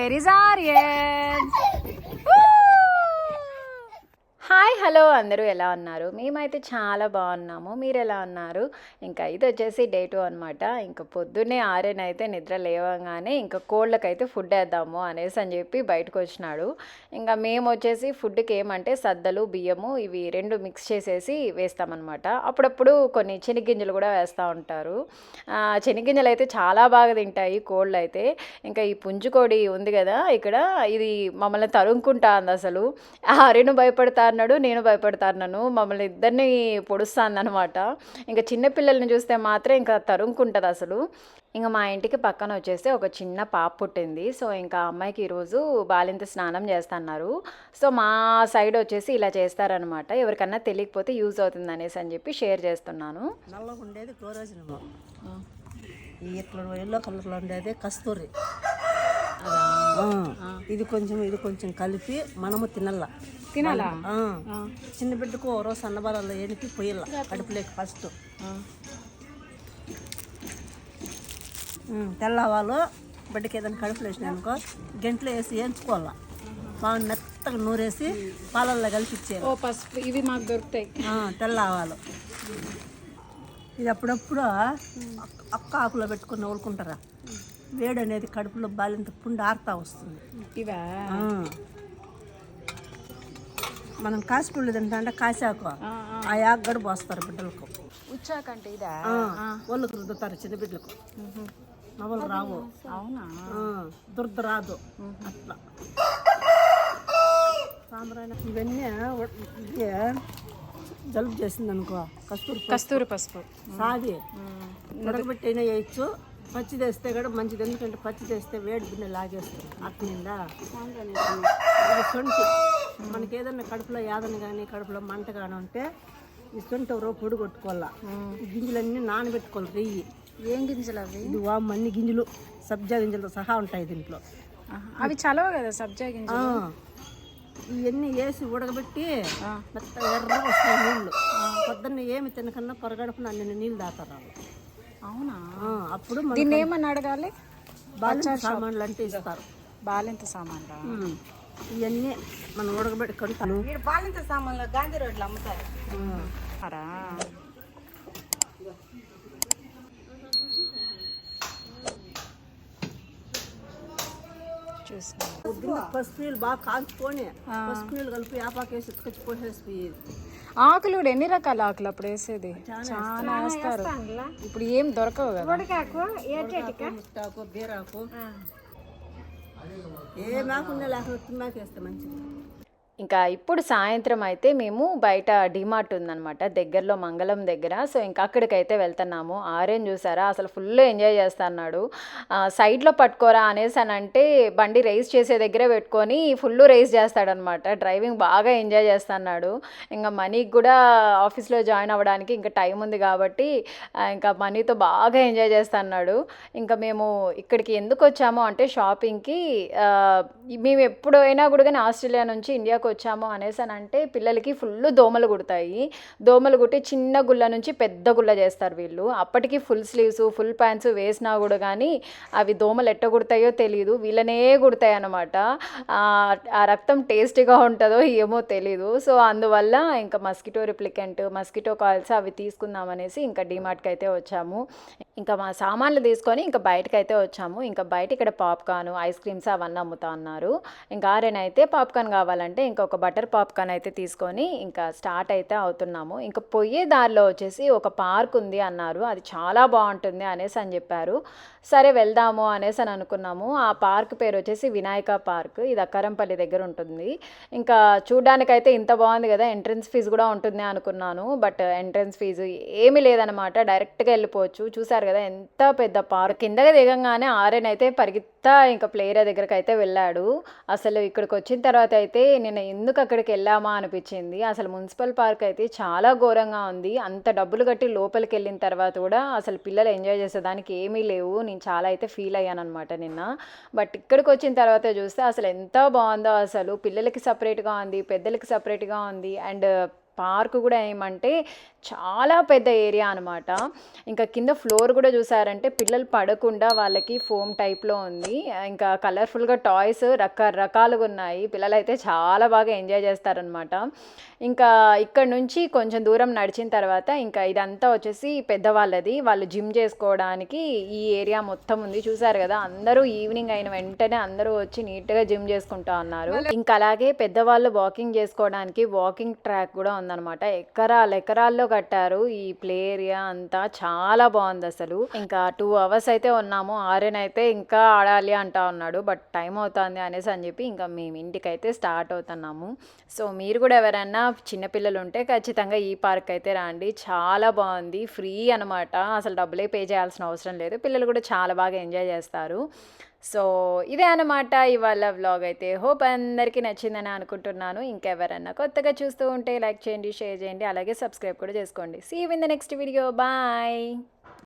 Where is hello అందరూ ఎలా ఉన్నారు? మేమైతే చాలా బాగున్నాము. మీరు ఎలా ఉన్నారు? ఇంకా ఇది వచ్చేసి డే టూ అనమాట ఇంకా పొద్దున్నే ఆర్యన్ అయితే నిద్ర లేవగానే ఇంకా కోళ్ళకైతే ఫుడ్ వేద్దాము అనేసి అని చెప్పి బయటకు వచ్చినాడు. ఇంకా మేము వచ్చేసి ఫుడ్కి ఏమంటే సద్దలు బియ్యము ఇవి రెండు మిక్స్ చేసేసి వేస్తామన్నమాట. అప్పుడప్పుడు కొన్ని చెనిగ్గింజలు కూడా వేస్తూ ఉంటారు. చెనిగ్గింజలు అయితే చాలా బాగా తింటాయి కోళ్ళు అయితే ఇంకా ఈ పుంజుకోడి ఉంది కదా ఇక్కడ ఇది మమ్మల్ని తరుముకుంటా అంది అసలు ఆరెను భయపడతా అన్నాడు. నేను భయపడతాను మమ్మల్ని ఇద్దరిని పొడుస్తాను అనమాట ఇంకా చిన్నపిల్లల్ని చూస్తే మాత్రం ఇంకా తరుముకుంటుంది అసలు. ఇంకా మా ఇంటికి పక్కన వచ్చేసి ఒక చిన్న పాప పుట్టింది. సో ఇంకా ఆ అమ్మాయికి ఈరోజు బాలింత స్నానం చేస్తున్నారు. సో మా సైడ్ వచ్చేసి ఇలా చేస్తారనమాట ఎవరికన్నా తెలియకపోతే యూజ్ అవుతుంది అనేసి అని చెప్పి షేర్ చేస్తున్నాను. ఉండేది ఈ ఇట్లా ఎల్లో కలర్లో ఉండేది కస్తూరి. ఇది కొంచెం ఇది కొంచెం కలిపి మనము తినల్ల. తినాలా? ఆ, చిన్న బిడ్డకు ఓ రోజు సన్నబరాల్లో ఎనికి పొయ్యాల కడుపులోకి ఫస్ట్. తెల్లవాళ్ళు బిడ్డకి ఏదైనా కడుపులో వేసినాయి అనుకో గంటలో వేసి వేయించుకోవాలా బాగా మెత్తగా నూరేసి పాలల్లో కలిపి ఇచ్చేయాలి ఓ పసుపు ఇవి మాకు దొరుకుతాయి. ఆ, తెల్ల ఆవాలు ఇది అప్పుడప్పుడు అక్క- అక్క ఆకులో పెట్టుకుని నవ్వులుకుంటారా వేడి అనేది కడుపులో బాలింత పుండు ఆరుతా వస్తుంది. ఇవా. మనం కాసిపుళ్ళు తింటా అంటే కాసాకు. ఆ యాక్ గడు పోస్తారు బిడ్డలకు. ఉచ్చాకంటే ఇదా? ఒళ్ళుకు రుద్దుతారు చిన్న బిడ్డలకు. నవ్వులు రావు. అవునా? దురద రాదు. అట్లా. సాంబ్రాణి ఇవన్నీ ఇది జలుబు చేసింది అనుకో కస్తూరి కస్తూరి పసుపు. సాగి ఉడకబెట్టైనా వేయచ్చు. పచ్చి తెస్తే కూడా మంచిది. ఎందుకంటే పచ్చి తెస్తే వేడి బిన్నె లాగేస్తుంది. ఇది సొంటి మనకి ఏదన్నా కడుపులో యాదన కానీ కడుపులో మంట కానీ ఉంటే ఈ సొంటి ఎవరో పొడి కొట్టుకోవాలా. ఈ గింజలన్నీ నానబెట్టుకోవాలి రెయ్యి ఏం గింజలు అవి? ఇది వాము అన్ని గింజలు సబ్జా గింజలతో సహా ఉంటాయి దీంట్లో. అవి చలవ కదా సబ్జా గింజలు? ఇవన్నీ వేసి ఉడకబెట్టి ఎర్రగా వస్తాయి నీళ్ళు. పొద్దున్న ఏమి తినకన్నా పొరగడుపున అన్ని నీళ్ళు వాళ్ళు. అవునా? అప్పుడు దీన్ని ఏమని అడగాలి? బాలింత సామాన్లు అంటే ఇస్తారు. బాలింత సామాన్ ఉమ్. ఇవన్నీ మనం ఉడకబెట్టి కొంటాను బాలింత సామాన్లు గాంధీ రోడ్లు అమ్ముతారు? చూసిన. పసుపు నీళ్ళు బాగా కాల్చుకొని పసుపు నీళ్ళు కలిపి యాపాకేసి ఎత్తుకొచ్చి పోసేసి ఆకులు కూడా ఎన్ని రకాల ఆకులు అప్పుడు వేసేది? చాలా వేస్తారు. ఇప్పుడు ఏం దొరకవు కదా. ఏ లేకపోతే తుమ్మాకు వేస్తే మంచిది. ఇంకా ఇప్పుడు సాయంత్రం అయితే మేము బయట డిమార్ట్ ఉందన్నమాట. దగ్గరలో మంగళం దగ్గర. సో ఇంకా అక్కడికైతే వెళ్తున్నాము. ఆరెంజ్ చూసారా? అసలు ఫుల్ ఎంజాయ్ చేస్తున్నాడు. సైడ్లో పట్టుకోరా అనేసి అని అంటే బండి రేస్ చేసే దగ్గరే పెట్టుకొని ఫుల్ రేస్ చేస్తాడనమాట డ్రైవింగ్ బాగా ఎంజాయ్ చేస్తున్నాడు. ఇంకా మనీకి కూడా ఆఫీస్లో జాయిన్ అవ్వడానికి ఇంకా టైం ఉంది కాబట్టి ఇంకా మనీతో బాగా ఎంజాయ్ చేస్తున్నాడు. ఇంకా మేము ఇక్కడికి ఎందుకు వచ్చాము అంటే షాపింగ్కి మేము ఎప్పుడైనా కూడా కానీ ఆస్ట్రేలియా నుంచి ఇండియాకు వచ్చాము అనేసి అని అంటే పిల్లలకి ఫుల్ దోమలు కుడతాయి. దోమలు కుట్టి చిన్న గుల్ల నుంచి పెద్ద గుల్ల చేస్తారు వీళ్ళు. అప్పటికి ఫుల్ స్లీవ్స్ ఫుల్ ప్యాంట్స్ వేసినా కూడా కానీ అవి దోమలు ఎట్ట కుడతాయో తెలియదు వీళ్ళనే కుడతాయి అనమాట ఆ రక్తం టేస్టీగా ఉంటుందో ఏమో తెలీదు. సో అందువల్ల ఇంకా మస్కిటో రిప్లికెంట్ మస్కిటో కాయిల్స్ అవి తీసుకుందాం అనేసి ఇంకా డిమార్ట్కి అయితే వచ్చాము. ఇంకా మా సామాన్లు తీసుకొని ఇంకా బయటకు అయితే వచ్చాము. ఇంకా బయట ఇక్కడ పాప్కార్న్ ఐస్ క్రీమ్స్ అవన్నీ అమ్ముతా ఉన్నారు ఇంకా ఆరేనైతే పాప్కార్న్ కావాలంటే ఇంకా ఒక బటర్ పాప్కార్న్ అయితే తీసుకొని ఇంకా స్టార్ట్ అయితే అవుతున్నాము. ఇంకా పోయే దారిలో వచ్చేసి ఒక పార్క్ ఉంది అన్నారు. అది చాలా బాగుంటుంది అనేసి అని చెప్పారు. సరే వెళ్దాము అనేసి అని అనుకున్నాము. ఆ పార్క్ పేరు వచ్చేసి వినాయక పార్క్. ఇది అక్కరంపల్లి దగ్గర ఉంటుంది. ఇంకా చూడ్డానికైతే ఇంత బాగుంది కదా ఎంట్రన్స్ ఫీజు కూడా ఉంటుంది అనుకున్నాను. బట్ ఎంట్రన్స్ ఫీజు ఏమీ లేదనమాట డైరెక్ట్గా వెళ్ళిపోవచ్చు. చూసారు కదా ఎంత పెద్ద పార్క్. కిందగా దిగంగానే ఆర్ఎన్ అయితే పరిగెత్తా ఇంకా ప్లేయర్ దగ్గరికి అయితే వెళ్ళాడు. అసలు ఇక్కడికి వచ్చిన తర్వాత అయితే నేను ఎందుకు అక్కడికి వెళ్ళామా అనిపించింది. అసలు మున్సిపల్ పార్క్ అయితే చాలా ఘోరంగా ఉంది. అంత డబ్బులు కట్టి లోపలికి వెళ్ళిన తర్వాత కూడా అసలు పిల్లలు ఎంజాయ్ చేసేదానికి ఏమీ లేవు. నేను చాలా అయితే ఫీల్ అయ్యాను అనమాట నిన్న. బట్ ఇక్కడికి వచ్చిన తర్వాత చూస్తే అసలు ఎంత బాగుందో అసలు. పిల్లలకి సపరేట్గా ఉంది పెద్దలకి సపరేట్గా ఉంది. అండ్ పార్క్ కూడా ఏమంటే చాలా పెద్ద ఏరియా అనమాట ఇంకా కింద ఫ్లోర్ కూడా చూసారంటే పిల్లలు పడకుండా వాళ్ళకి ఫోమ్ టైప్లో ఉంది. ఇంకా కలర్ఫుల్గా టాయ్స్ రకరకాలుగా ఉన్నాయి. పిల్లలు అయితే చాలా బాగా ఎంజాయ్ చేస్తారనమాట ఇంకా ఇక్కడ నుంచి కొంచెం దూరం నడిచిన తర్వాత ఇంకా ఇదంతా వచ్చేసి పెద్దవాళ్ళది. వాళ్ళు జిమ్ చేసుకోవడానికి ఈ ఏరియా మొత్తం ఉంది. చూసారు కదా అందరూ ఈవినింగ్ అయిన వెంటనే అందరూ వచ్చి నీట్గా జిమ్ చేసుకుంటా ఉన్నారు. ఇంకా అలాగే పెద్దవాళ్ళు వాకింగ్ చేసుకోవడానికి వాకింగ్ ట్రాక్ కూడా ఉందన్నమాట. ఎకరాలు ఎకరాల్లో కట్టారు. ఈ ప్లే ఏరియా అంతా చాలా బాగుంది అసలు. ఇంకా టూ అవర్స్ అయితే ఉన్నాము. ఆర్యన్ అయితే ఇంకా ఆడాలి అంటా ఉన్నాడు. బట్ టైం అవుతుంది అనేసి అని చెప్పి ఇంకా మేము ఇంటికైతే స్టార్ట్ అవుతున్నాము. సో మీరు కూడా ఎవరైనా చిన్నపిల్లలు ఉంటే ఖచ్చితంగా ఈ పార్క్ అయితే రండి. చాలా బాగుంది. ఫ్రీ అనమాట అసలు డబ్బులే పే చేయాల్సిన అవసరం లేదు. పిల్లలు కూడా చాలా బాగా ఎంజాయ్ చేస్తారు. సో ఇదే అనమాట ఇవాళ వ్లాగ్ అయితే. హోప్ అందరికీ నచ్చిందని అనుకుంటున్నాను. ఇంకెవరన్నా కొత్తగా చూస్తూ ఉంటే లైక్ చేయండి షేర్ చేయండి అలాగే సబ్స్క్రైబ్ కూడా చేసుకోండి. See in the next video bye